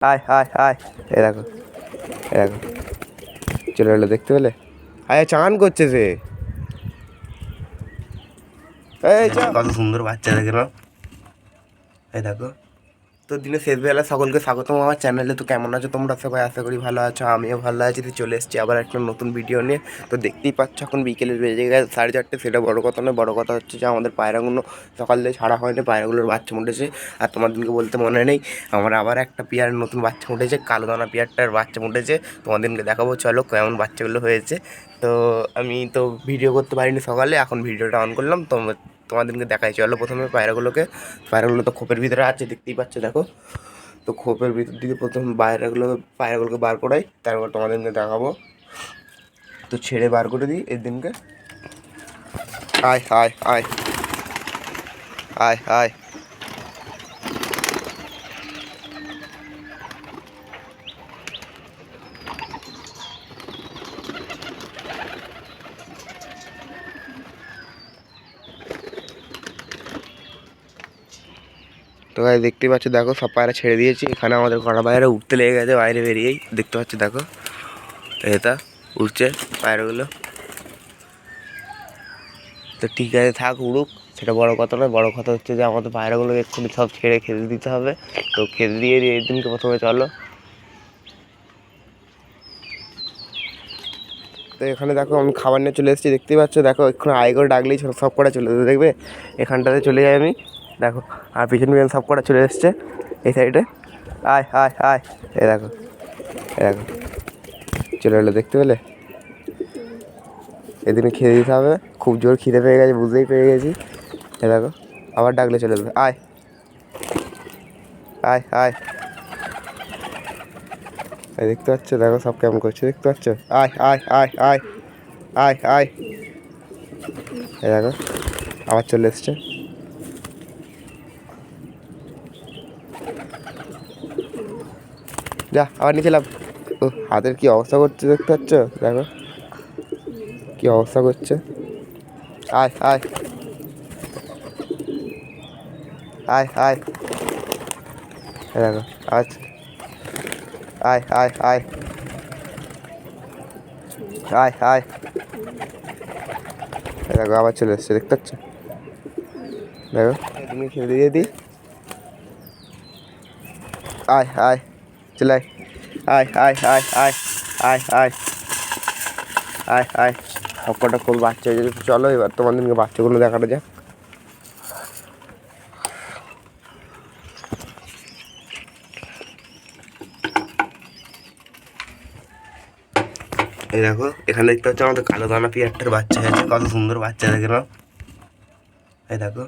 আয় আয় আয় এ দেখো এ দেখো। চলে এলো, দেখতে পেলে? আয় চান করছে সে। এই। কত সুন্দর বাচ্চা দেখে এই দেখো। তো দিনের শেষ বেলা সকলকে স্বাগতম আমার চ্যানেলে। তো কেমন আছো তোমরা? সবাই আশা করি ভালো আছো, আমিও ভালো আছি। তো চলে এসেছি আবার একটা নতুন ভিডিও নিয়ে। তো দেখতেই পাচ্ছ এখন বিকেলের বেজে গেছে সাড়ে চারটে। সেটা বড় কথা নয়, বড় কথা হচ্ছে যে আমাদের পায়রাগুলো সকাল থেকে ছাড়া হয়নি, পায়রাগুলোর বাচ্চা উঠেছে আর তোমাদেরকে বলতে মনে নেই, আমার আবার একটা পেয়ার নতুন বাচ্চা উঠেছে কালো দানা পেয়ারটার বাচ্চা উঠেছে তোমাদেরকে দেখাবো, চলো কেমন বাচ্চাগুলো হয়েছে। তো আমি তো ভিডিও করতে পারিনি সকালে, এখন ভিডিওটা অন করলাম। তো তোমাদেরকে দেখাই। চলো প্রথমে পায়রাগুলোকে। পায়রাগুলো তো খোপের ভিতরে আছে, দেখতেই পাচ্ছ, দেখো। তো খোপের ভিতর দিকে প্রথম পায়রাগুলো, পায়রাগুলোকে বার করাই, তারপর তোমাদেরকে দেখাবো। তো ছেড়ে বার করে দিই এর দিনকে। আয় আয় আয়। আয় আয়। তো ভাই দেখতে পাচ্ছ, দেখো, সব পায়রা ছেড়ে দিয়েছি। এখানে আমাদের কটা পায়রা উঠতে লেগে গেছে, বাইরে বেরিয়েই। দেখতে পাচ্ছ, দেখো, এটা উঠছে পায়রাগুলো। তো ঠিক আছে, থাক, উড়ুক, সেটা বড় কথা নয়। বড় কথা হচ্ছে যে, আমাদের পায়রাগুলো এক্ষুনি সব ছেড়ে খেতে দিতে হবে। তো খেতে দিয়ে দিয়ে দিনকে প্রথমে চলো। তো এখানে দেখো, আমি খাবার নিয়ে চলে এসেছি দেখতেই পাচ্ছ? দেখো, এক্ষুনি আয় করে ডাকলেই সব- কটা চলে যাবে, দেখবে? এখানটাতে চলে যাই আমি। দেখো, আর পিছন পিছন সব কটা চলে এসছে, এই সাইডে আয় আয় আয় এ দেখো এ দেখো। চলে এলো, দেখতে পেলে? এদিনে খেয়ে দিতে হবে। খুব জোর খিদে পেয়ে গেছে, বুঝতেই পেয়ে গেছি। এ দেখো, আবার ডাকলে চলে যাবে আয় আয় আয়। দেখতে পাচ্ছ? দেখো সব কেমন করছে, দেখতে পাচ্ছ? আয় আয় আয় আয় আয় আয়। এই দেখো, আবার চলে এসছে। যা, আবার লাভ ও হাতের কি অবস্থা করছে দেখতে পাচ্ছ? দেখো। কি অবস্থা করছে? আয় আয়। আয় আয়। দেখো আচ্ছা আয় আয় আয়। আয় আয়। দেখো, আবার চলে এসছে, দেখতে পাচ্ছ? দেখো, তুমি খেলে দিয়ে দিই। আয় আয়। চলে আয় আয় আয় আয় আয় আয় আয় আয় সব কটা খুব বাচ্চা হয়ে যাবে চলো, এবার তোমাদেরকে বাচ্চাগুলো দেখানো যাক। এই দেখো, এখানে দেখতে হচ্ছে আমাদের কালো দানা পিয়ারটার বাচ্চা হয়েছে কত সুন্দর বাচ্চা, দেখে নাও। এই দেখো।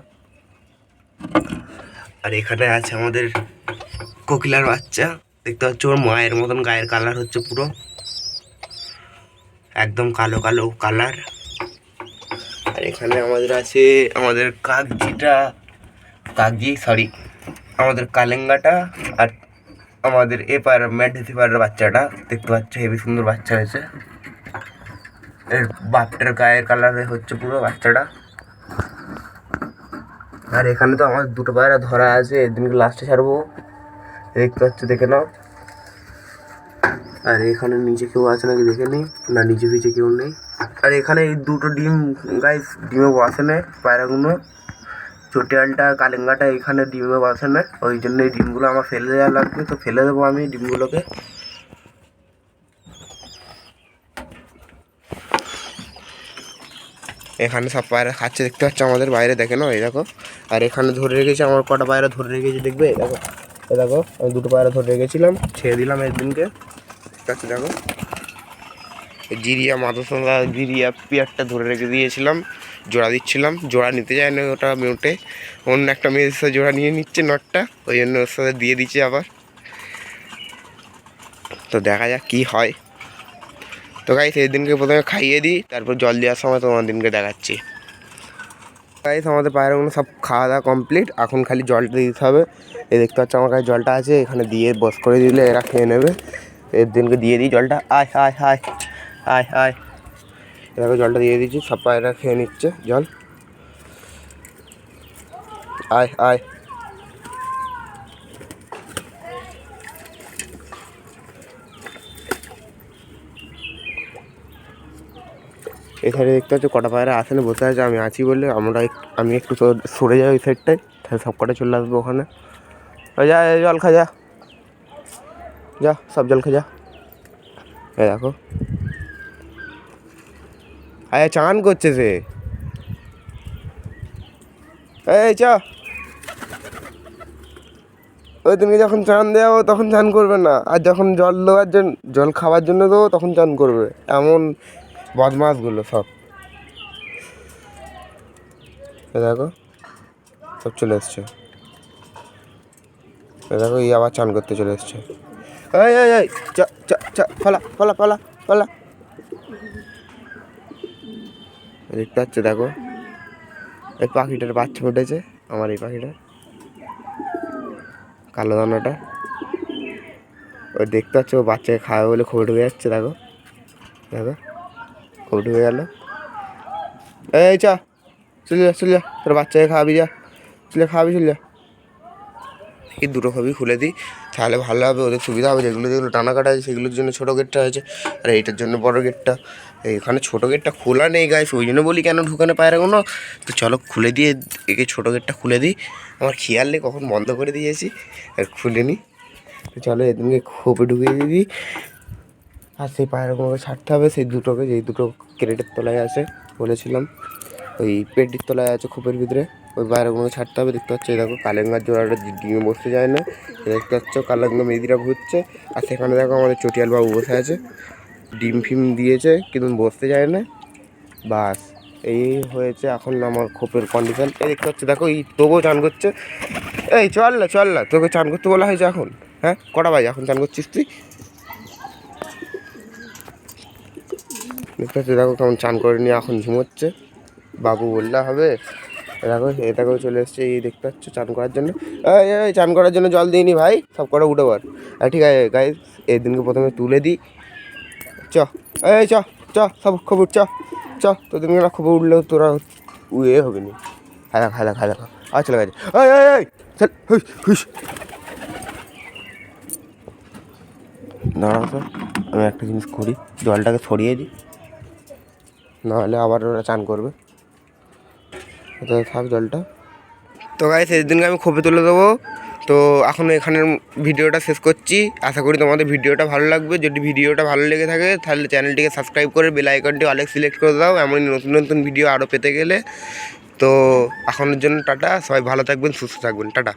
আর এখানে আছে আমাদের কোকিলার বাচ্চা। দেখতে পাচ্ছ ওর মায়ের মতন গায়ের কালার হচ্ছে পুরো। একদম কালো কালো কালার আর এখানে আমাদের আছে, আমাদের কাকজিটা, কাকজি সরি আমাদের কালেঙ্গাটা আর আমাদের এপার ম্যাডেসিপারের বাচ্চাটা। দেখতে পাচ্ছ হেবি সুন্দর বাচ্চা হয়েছে। এর বাপটার গায়ের কালার হচ্ছে পুরো বাচ্চাটা। আর এখানে তো আমার দুটো পায়রা ধরা আছে, এদিনকে লাস্টে ছাড়বো। দেখতে পাচ্ছ দেখে নাও আর এখানে নিচে কেউ আছে নাকি দেখে নিই না নিচে ফিচে কেউ নেই আর এখানে এই দুটো ডিম গাইস ডিমে বসে না পায়রাগুলো চটিয়ালটা কালেঙ্গাটা এখানে ডিমে বসে না ওই জন্য এই ডিমগুলো আমার ফেলে দেওয়া লাগবে তো ফেলে দেবো আমি ডিমগুলোকে এখানে সব পায়রা খাচ্ছে দেখতে পাচ্ছ আমাদের বাইরে দেখে নাও এই দেখো আর এখানে ধরে রেখেছি আমার কটা পায়রা ধরে রেখেছি দেখবে এই দেখো এই দেখো, আমি দুটো পায়রা ধরে রেখেছিলাম ছেড়ে দিলাম একদিনকে। ঠিক আছে, দেখো। জিরিয়া মাদসলা জিরিয়া পেয়ারটা ধরে রেখে দিয়েছিলাম, জোড়া দিচ্ছিলাম। জোড়া নিতে যায় না ওটা মিউটে অন্য একটা মেয়ের সাথে জোড়া নিয়ে নিচ্ছে নটটা, ওই জন্য ওর সাথে দিয়ে দিচ্ছে আবার। তো দেখা যাক কী হয়। তো গাই সেই দিনকে প্রথমে খাইয়ে দিই, তারপর জল দেওয়ার সময় তোমার দিনকে দেখাচ্ছি। গাইস আমাদের পায়রাগুলো সব খাওয়া দাওয়া কমপ্লিট এখন খালি জলটা দিতে হবে। এই দেখতে পাচ্ছ আমার কাছে জলটা আছে। এখানে দিয়ে বস করে দিলে এরা খেয়ে নেবে। এর দিনকে দিয়ে দিই জলটা। আয় আয় আয় আয় আয়। এরা জলটা দিয়ে দিচ্ছি। সব পায়রা খেয়ে নিচ্ছে। জল। আয় আয়। সাইডে দেখতে পাচ্ছ কটা পায়রা আসে না বসে আছে, আমি আছি বলে আমরা আমি একটু সরে যাই ওই সাইডটায় তাহলে সব কটা চলে আসব ওখানে। যা জল খা, যা। যা, সব জল খা, যা। এই দেখো। আরে চান করছে সে। এই চ। ওই তুমি যখন চান দেওয়া তখন চান করবে না, আর যখন জল দেওয়ার জন্য জল খাওয়ার জন্য দেবো তখন চান করবে। এমন বদমাসগুলো সব। দেখো, সব চলে এসছে। দেখো, এই আবার চান করতে চলে এসছে। এই এই এই ফলা ফলা ফলা ফলা দেখতে পাচ্ছ, দেখো, এই পাখিটার বাচ্চা ফুটেছে, আমার এই পাখিটার। কালো দানাটা। ওই দেখতে পাচ্ছ, ও বাচ্চাকে খাওয়াবে বলে খবর ঢুকে যাচ্ছে, দেখো। দেখো। খবর ঢুকে গেল। এই চা, চলে যা চলে যা, তোর বাচ্চাকে খাওয়াবি, যা। চলে খাওয়াবি, চলে যা। এই দুটো খবি খুলে দিই, তাহলে ভালো হবে, ওদের সুবিধা হবে, যেগুলো যেগুলো টানা কাটা আছে, সেগুলোর জন্য ছোটো গেটটা হয়েছে, আর এইটার জন্য বড় গেটটা। এখানে ছোটো গেটটা খোলা নেই গাইস ওই জন্য বলি কেন ঢুকানো পায়রাগুলো তো চলো খুলে দিয়ে, একে ছোটো গেটটা খুলে দিই। আমার খেয়াল নেই, কখন বন্ধ করে দিয়েছি, আর খুলে নিই তো চলো এদিনকে খোপে ঢুকিয়ে দিই। আর সেই পায়ের পায়রাগুলোকে ছাড়তে হবে, সেই দুটোকে, যেই দুটো ক্রেটের তলায় আছে বলেছিলাম, ওই পেটির তলায় আছে খোপের ভিতরে, ওই পায়রাগুলোকে ছাড়তে হবে, দেখতে পাচ্ছ এই দেখো কালেঙ্গার জোড়াটা ডি- ডিমে বসতে যায় না, দেখতে পাচ্ছ কালেঙ্গা মেদিরা ঘুরছে, আর সেখানে দেখো আমাদের চটিয়াল বাবু বসে আছে, ডিম ফিম দিয়েছে, কিন্তু বসতে যায় না, বাস, এই হয়েছে এখন আমার খোপের কন্ডিশন এই দেখতে পাচ্ছ, দেখো এই তবুও চান করছে, এই চল না চল না, তোকে চান করতে বলা হয়েছে এখন হ্যাঁ কটা বাজে এখন চান করছিস তুই? দেখতে পাচ্ছ, দেখো কেমন চান করে নিয়ে এখন ঝুমোচ্ছে বাবু বললে হবে। দেখো এটাকেও চলে এসছে, এই দেখতে পাচ্ছ, চান করার জন্য। চান করার জন্য জল দিইনি ভাই, সব কটা উঠে আর ঠিক আছে গাই এই দিনকে প্রথমে তুলে দিই। চ, এই, চ চ, সব খবর চ চ তোদেরকে না খবর উঠলেও তোরা উয়ে হবে নি। আর চলে গেছে এই এই এই, চল হুস দাঁড়াও আমি একটা জিনিস করি, জলটাকে ছড়িয়ে দিই। নাহলে আবার ওরা চান করবে। থাক জলটা। তো গাই সেদিনকে আমি খোপে তুলে দেবো। তো এখন এখানের ভিডিওটা শেষ করছি। আশা করি তোমাদের ভিডিওটা ভালো লাগবে। যদি ভিডিওটা ভালো লেগে থাকে, তাহলে চ্যানেলটিকে সাবস্ক্রাইব করে বেল আইকনটি অনেক সিলেক্ট করে দাও। এমন নতুন নতুন ভিডিও আরও পেতে গেলে। তো এখনের জন্য টাটা। সবাই ভালো থাকবেন, সুস্থ থাকবেন। টাটা।